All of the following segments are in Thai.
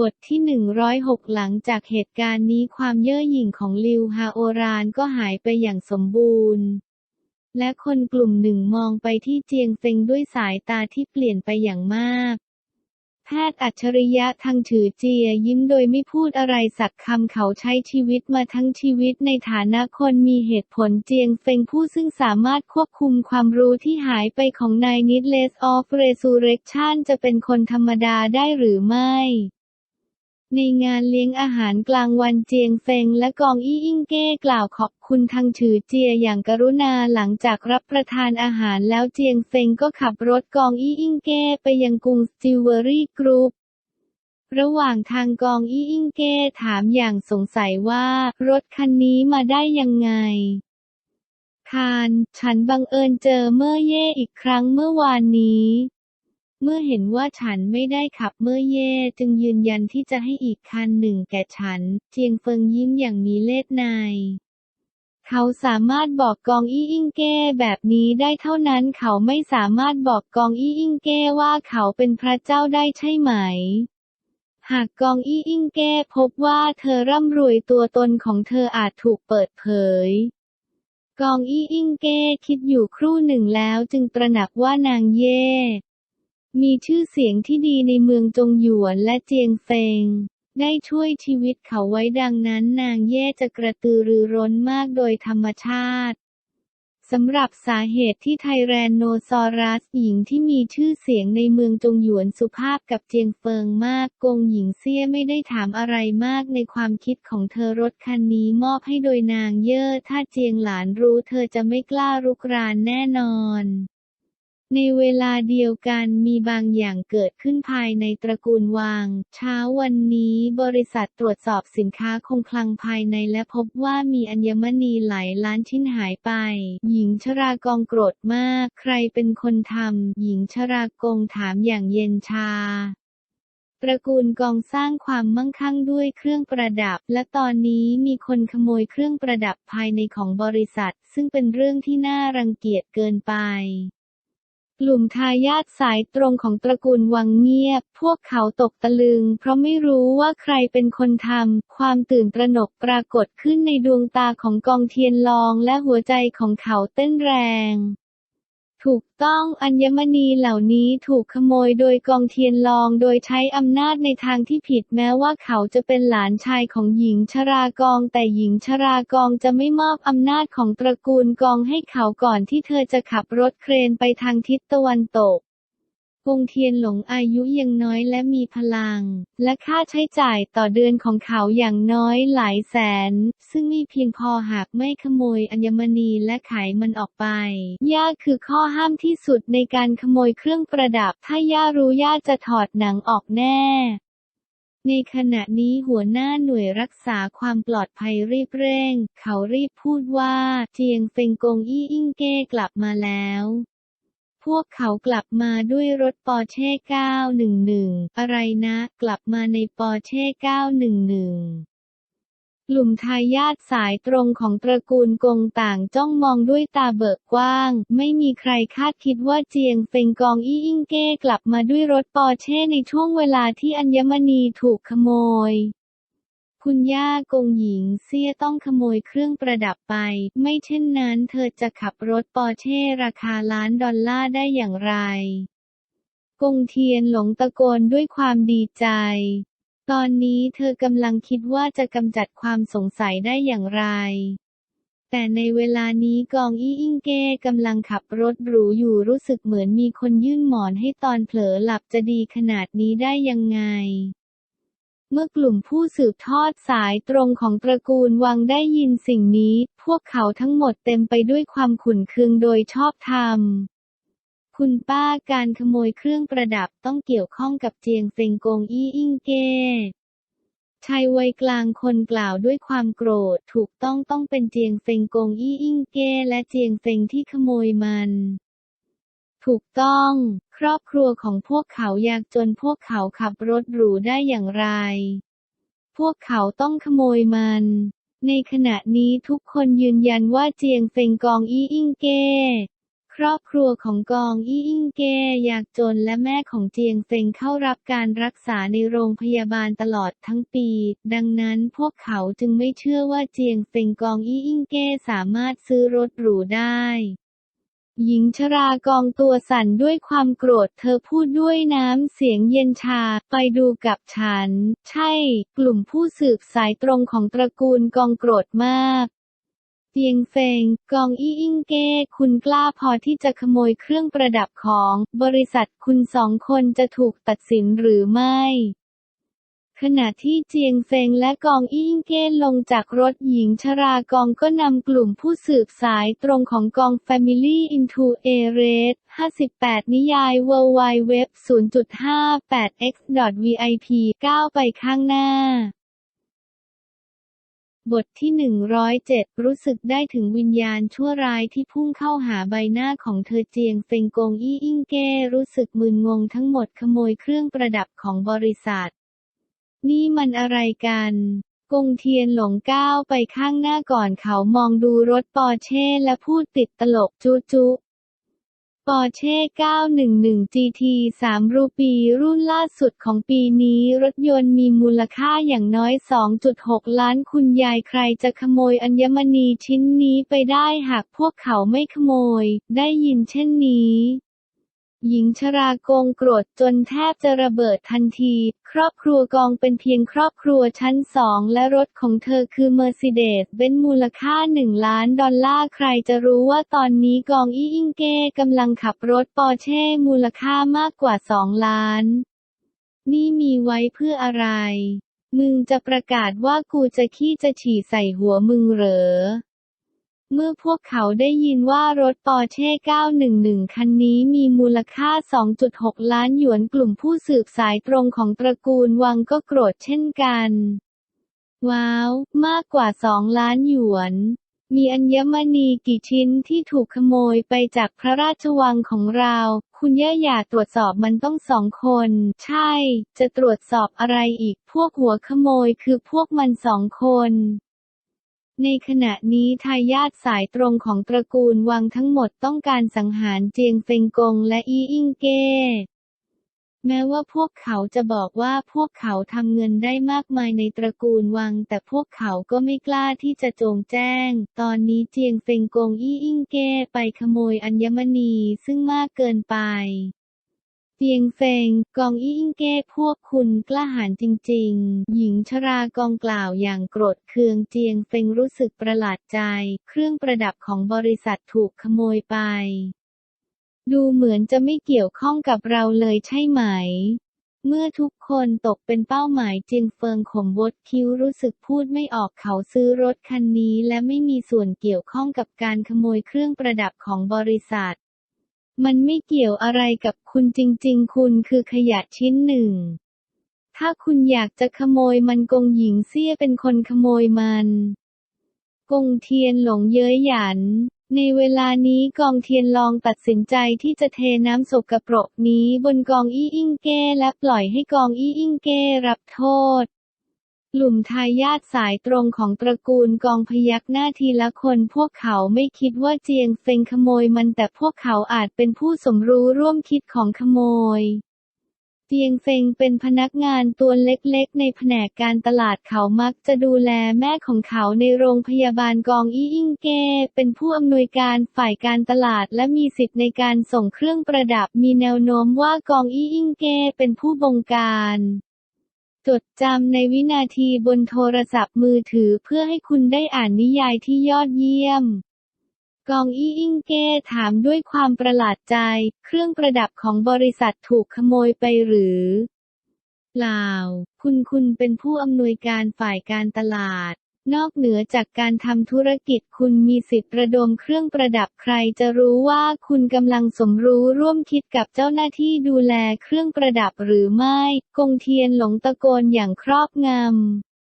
บทที่ 106 หลังจากเหตุการณ์นี้ความเย่อหยิ่งของลิวฮาโอรานก็หายไปอย่างสมบูรณ์ และคนกลุ่มหนึ่งมองไปที่เจียงเฟงด้วยสายตาที่เปลี่ยนไปอย่างมาก แพทย์อัจฉริยะทางฉือเจียยิ้มโดยไม่พูดอะไรสักคำเขาใช้ชีวิตมาทั้งชีวิตในฐานะคนมีเหตุผลเจียงเฟงผู้ซึ่งสามารถควบคุมความรู้ที่หายไปของนายนิดเลสออฟเรซูเรคชันจะเป็นคนธรรมดาได้หรือไม่ ในงานเลี้ยงอาหารกลางวันเจียงเฟงและกองอี้อิงเก้กล่าวขอบคุณทางฉือเจียอย่างกรุณาหลังจากรับประทานอาหารแล้วเจียงเฟงก็ขับรถกองอี้อิงเก้ไปยังกรุงสติวเวอรี่กรุ๊ประหว่างทางกองอี้อิงเก้ถามอย่างสงสัยว่า รถคันนี้มาได้ยังไงคาน ฉันบังเอิญเจอเมื่อเย่อีกครั้งเมื่อวานนี้ เมื่อเห็นว่าฉันไม่ได้ขับเมื่อเย่จึงยืนยันที่จะให้อีกคันหนึ่งแก่ฉัน เจียงเฟิงยิ้มอย่างมีเล่ห์ในเขาสามารถบอกกองอี้อิงเก้แบบนี้ได้เท่านั้นเขาไม่สามารถบอกกองอี้อิงเก้ว่าเขาเป็นพระเจ้าได้ใช่ไหม หากกองอี้อิงเก้พบว่าเธอร่ำรวยตัวตนของเธออาจถูกเปิดเผย กองอี้อิงเก้คิดอยู่ครู่หนึ่งแล้วจึงตระหนักว่านางเย่ มีชื่อเสียงที่ดีในเมืองจงหยวนและเจียงเฟงได้ช่วยชีวิตเขาไว้ดังนั้นนางเย่จะกระตือรือร้นมากโดยธรรมชาติสำหรับสาเหตุที่ไทแรนโนซอรัสหญิงที่มีชื่อเสียงในเมืองจงหยวนสุภาพกับเจียงเฟิงมากกงหญิงเซี่ยไม่ได้ถามอะไรมากในความคิดของเธอรถคันนี้มอบให้โดยนางเย่อถ้าเจียงหลานรู้เธอจะไม่กล้ารุกรานแน่นอน ในเวลาเดียวกันมีบางอย่างเกิดขึ้นภายในตระกูลวาง เช้าวันนี้บริษัทตรวจสอบสินค้าคงคลังภายในและพบว่ามีอัญมณีหลายล้านชิ้นหายไป หญิงชรากองโกรธมาก ใครเป็นคนทำหญิงชรากงถามอย่างเย็นชาตระกูลกองสร้างความมั่งคั่งด้วยเครื่องประดับ และตอนนี้มีคนขโมยเครื่องประดับภายในของบริษัท ซึ่งเป็นเรื่องที่น่ารังเกียจเกินไป กลุ่มทายาทสายตรงของตระกูลวังเงียบ พวกเขาตกตะลึง เพราะไม่รู้ว่าใครเป็นคนทำ ความตื่นตระหนกปรากฏขึ้นในดวงตาของกองเทียนลองและหัวใจของเขาเต้นแรง ถูกต้องอัญมณีเหล่านี้ถูกขโมยโดยกองเทียนลองโดยใช้อำนาจในทางที่ผิดแม้ว่าเขาจะเป็นหลานชายของหญิงชรากอง แต่หญิงชรากองจะไม่มอบอำนาจของตระกูลกองให้เขาก่อนที่เธอจะขับรถเครนไปทางทิศตะวันตกก งเทียนหลงอายุยังน้อยและมีพลัง และค่าใช้จ่ายต่อเดือนของเขาอย่างน้อยหลายแสน ซึ่งม่เพียงพอหากไม่ขโมยอัญมณีและขายมันออกไป ย่าคือข้อห้ามที่สุดในการขโมยเครื่องประดับ ถ้าย่ารู้ย่าจะถอดหนังออกแน่ในขณะนี้หัวหน้าหน่วยรักษาความปลอดภัยรีบเร่ง เขารีบพูดว่า เจียงเฟงกงอี้อิงเก้กลับมาแล้ว วกเขากลับมาด้วยรถปอร์เช่ 911 อะไรนะ กลับมาในปอร์เช่ 911กลุ่มทายาทสายตรงของตระกูลกงต่างจ้องมองด้วยตาเบิกกว้าง ไม่มีใครคาดคิดว่าเจียงเฟงกองอี้อิงเก้กลับมาด้วยรถปอร์เช่ในช่วงเวลาที่อัญมณีถูกขโมย คุณย่ากงหญิงเซี่ยต้องขโมยเครื่องประดับไป ไม่เช่นนั้นเธอจะขับรถปอร์เช่ราคาล้านดอลลาร์ได้อย่างไร กงเทียนหลงตะโกนด้วยความดีใจ ตอนนี้เธอกำลังคิดว่าจะกำจัดความสงสัยได้อย่างไร แต่ในเวลานี้กองอี้อิงเก้กำลังขับรถหรูอยู่รู้สึกเหมือนมีคนยื่นหมอนให้ตอนเผลอหลับจะดีขนาดนี้ได้ยังไง เมื่อกลุ่มผู้สืบทอดสายตรงของตระกูลวังได้ยินสิ่งนี้ พวกเขาทั้งหมดเต็มไปด้วยความขุ่นเคืองโดยชอบธรรม คุณป้าการขโมยเครื่องประดับต้องเกี่ยวข้องกับเจียงเฟงกงอี้อิงเก้ชายวัยกลางคนกล่าวด้วยความโกรธถูกต้องต้องเป็นเจียงเฟงกงอี้อิงเก้และเจียงเฟงที่ขโมยมัน ถูกต้อง ครอบครัวของพวกเขายากจนพวกเขาขับรถหรูได้อย่างไร พวกเขาต้องขโมยมัน ในขณะนี้ทุกคนยืนยันว่าเจียงเฟงกองอี้อิงเก้ครอบครัวของกองอี้อิงเกยากจนและแม่ของเจียงเฟงเข้ารับการรักษาในโรงพยาบาลตลอดทั้งปี ดังนั้นพวกเขาจึงไม่เชื่อว่าเจียงเฟงกองอี้อิงเกสามารถซื้อรถหรูได้ หญิงชรากองตัวสั่นด้วยความโกรธเธอพูดด้วยน้ำเสียงเย็นชา ไปดูกับฉัน ใช่ กลุ่มผู้สืบสายตรงของตระกูลกองโกรธมากเตียงเฟง กองอี้อิงเก้ คุณกล้าพอที่จะขโมยเครื่องประดับของ บริษัทคุณสองคนจะถูกตัดสินหรือไม่ ขณะที่เจียงเฟงและกองอี้อิงเก้ลงจากรถหญิงชรากองก็นำกลุ่มผู้สืบสายตรงของกอง Family into a Red 58 นิยาย w w w 0.58 x vip ก้าวไปข้างหน้าบทที่ 107 รู้สึกได้ถึงวิญญาณชั่วร้ายที่พุ่งเข้าหาใบหน้าของเธอเจียงเฟงกงอี้อิงเก้รู้สึกมึนงงทั้งหมดขโมยเครื่องประดับของบริษัท นี่มันอะไรกันกงเทียนหลงก้าวไปข้างหน้าก่อนเขามองดูรถปอร์เช่และพูดติดตลกจุจุปอร์เช่ 911 GT 3 รูปีรุ่นล่าสุดของปีนี้รถยนต์มีมูลค่าอย่างน้อย 2.6 ล้านคุณยายใครจะขโมยอัญมณีชิ้นนี้ไปได้หากพวกเขาไม่ขโมย ได้ยินเช่นนี้ หญิงชรากงโกรธจนแทบจะระเบิดทันที ครอบครัวกองเป็นเพียงครอบครัวชั้นสองและรถของเธอคือเมอร์ซิเดสเบนมูลค่าหนึ่งล้านดอลลาร์ใครจะรู้ว่าตอนนี้กองอี้อิงเก้กำลังขับรถปอร์เช่มูลค่ามากกว่าสองล้าน นี่มีไว้เพื่ออะไร มึงจะประกาศว่ากูจะขี้จะฉี่ใส่หัวมึงเหรอ เมื่อพวกเขาได้ยินว่ารถปอร์เช่ 911 คันนี้มีมูลค่า 2.6 ล้านหยวนกลุ่มผู้สืบสายตรงของตระกูลวังก็โกรธเช่นกัน ว้าว มากกว่า 2 ล้านหยวน มีอัญมณีกี่ชิ้นที่ถูกขโมยไปจากพระราชวังของเรา คุณย่าอย่าตรวจสอบมันต้องสองคน ใช่ จะตรวจสอบอะไรอีกพวกหัวขโมยคือพวกมันสองคน ในขณะนี้ทายาทสายตรงของตระกูลวังทั้งหมดต้องการสังหารเจียงเฟงกงและอีอิงเก้แม้ว่าพวกเขาจะบอกว่าพวกเขาทำเงินได้มากมายในตระกูลวัง แต่พวกเขาก็ไม่กล้าที่จะโจงแจ้ง ตอนนี้เจียงเฟงกงอี้อิงเก้ไปขโมยอัญมณีซึ่งมากเกินไป เจียงเฟง กองอิงเก้พวกคุณกล้าหาญจริง ๆ หญิงชรากองกล่าวอย่างโกรธเคืองเจียงเฟงรู้สึกประหลาดใจ เครื่องประดับของบริษัทถูกขโมยไป ดูเหมือนจะไม่เกี่ยวข้องกับเราเลยใช่ไหม เมื่อทุกคนตกเป็นเป้าหมายเจียงเฟิงข่มวดคิ้วรู้สึกพูดไม่ออกเขาซื้อรถคันนี้และไม่มีส่วนเกี่ยวข้องกับการขโมยเครื่องประดับของบริษัท มันไม่เกี่ยวอะไรกับคุณจริง ๆ คุณคือขยะชิ้นหนึ่ง ถ้าคุณอยากจะขโมยมันกงหญิงเซี่ยเป็นคนขโมยมัน กงเทียนหลงเย้ยหยัน ในเวลานี้กองเทียนลองตัดสินใจที่จะเทน้ำสกรปรกนี้บนกองอี้อิงเก้และปล่อยให้กองอี้อิงเก้รับโทษ กลุ่มทายาทสายตรงของตระกูลกองพยักหน้าทีละคนพวกเขาไม่คิดว่าเจียงเฟงขโมยมันแต่พวกเขาอาจเป็นผู้สมรู้ร่วมคิดของขโมย เจียงเฟงเป็นพนักงานตัวเล็กๆ ในแผนกการตลาดเขามักจะดูแลแม่ของเขาในโรงพยาบาลกองอี้อิงเก เป็นผู้อำนวยการฝ่ายการตลาดและมีสิทธิ์ในการส่งเครื่องประดับมีแนวโน้มว่ากองอี้อิงเก เป็นผู้บงการ จดจำในวินาทีบนโทรศัพท์มือถือเพื่อให้คุณได้อ่านนิยายที่ยอดเยี่ยม กองอี้อิงเก้ถามด้วยความประหลาดใจ เครื่องประดับของบริษัทถูกขโมยไปหรือเปล่า คุณคุณเป็นผู้อำนวยการฝ่ายการตลาด นอกเหนือจากการทำธุรกิจคุณมีสิทธิ์ระดมเครื่องประดับใครจะรู้ว่าคุณกำลังสมรู้ร่วมคิดกับเจ้าหน้าที่ดูแลเครื่องประดับหรือไม่ กงเทียนหลงตะโกนอย่างครอบง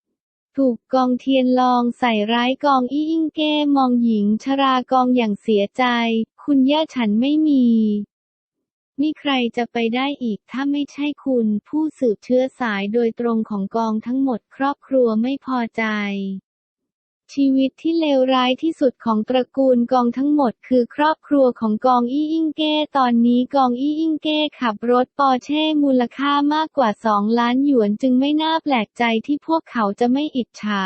ำถูกกองเทียนลองใส่ร้ายกองอี้อิงเก้มองหญิงชรากองอย่างเสียใจ คุณย่าฉันไม่มีมีใครจะไปได้อีกถ้าไม่ใช่คุณ ผู้สืบเชื้อสายโดยตรงของกองทั้งหมดครอบครัวไม่พอใจ ชีวิตที่เลวร้ายที่สุดของตระกูลกองทั้งหมดคือครอบครัวของกองอี้อิงเก้ตอนนี้กองอี้อิงเก้ขับรถปอร์เช่มูลค่ามากกว่า 2 ล้านหยวนจึงไม่น่าแปลกใจที่พวกเขาจะไม่อิจฉา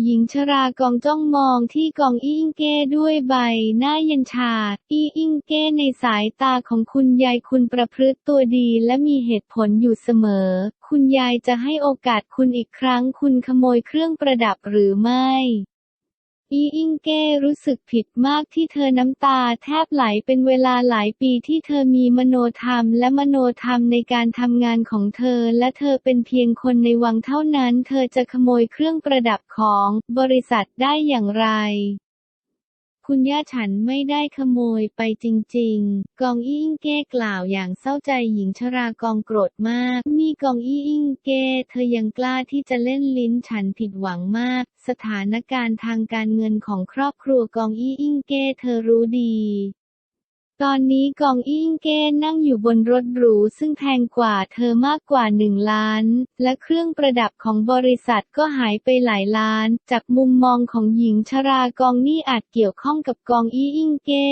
หญิงชรากองจ้องมองที่กองอีอิงเก้ด้วยใบหน้ายันชา อีอิงเก้ในสายตาของคุณยายคุณประพฤติตัวดีและมีเหตุผลอยู่เสมอ คุณยายจะให้โอกาสคุณอีกครั้งคุณขโมยเครื่องประดับหรือไม่ อีอิงเก้รู้สึกผิดมากที่เธอน้ำตาแทบไหลเป็นเวลาหลายปีที่เธอมีมโนธรรมและมโนธรรมในการทำงานของเธอ และเธอเป็นเพียงคนในวังเท่านั้น เธอจะขโมยเครื่องประดับของบริษัทได้อย่างไร คุณย่าฉันไม่ได้ขโมยไปจริง ๆ กองอี้อิงเก้กล่าวอย่างเศร้าใจหญิงชรากองโกรธมาก นี่กองอี้อิงเก้เธอยังกล้าที่จะเล่นลิ้นฉันผิดหวังมาก สถานการณ์ทางการเงินของครอบครัวกองอี้อิงเก้เธอรู้ดี ตอนนี้กองอิงเก้นั่งอยู่บนรถหรูซึ่งแพงกว่าเธอมากกว่าหนึ่งล้าน และเครื่องประดับของบริษัทก็หายไปหลายล้าน จากมุมมองของหญิงชรากองนี่อาจเกี่ยวข้องกับกองอิงเก้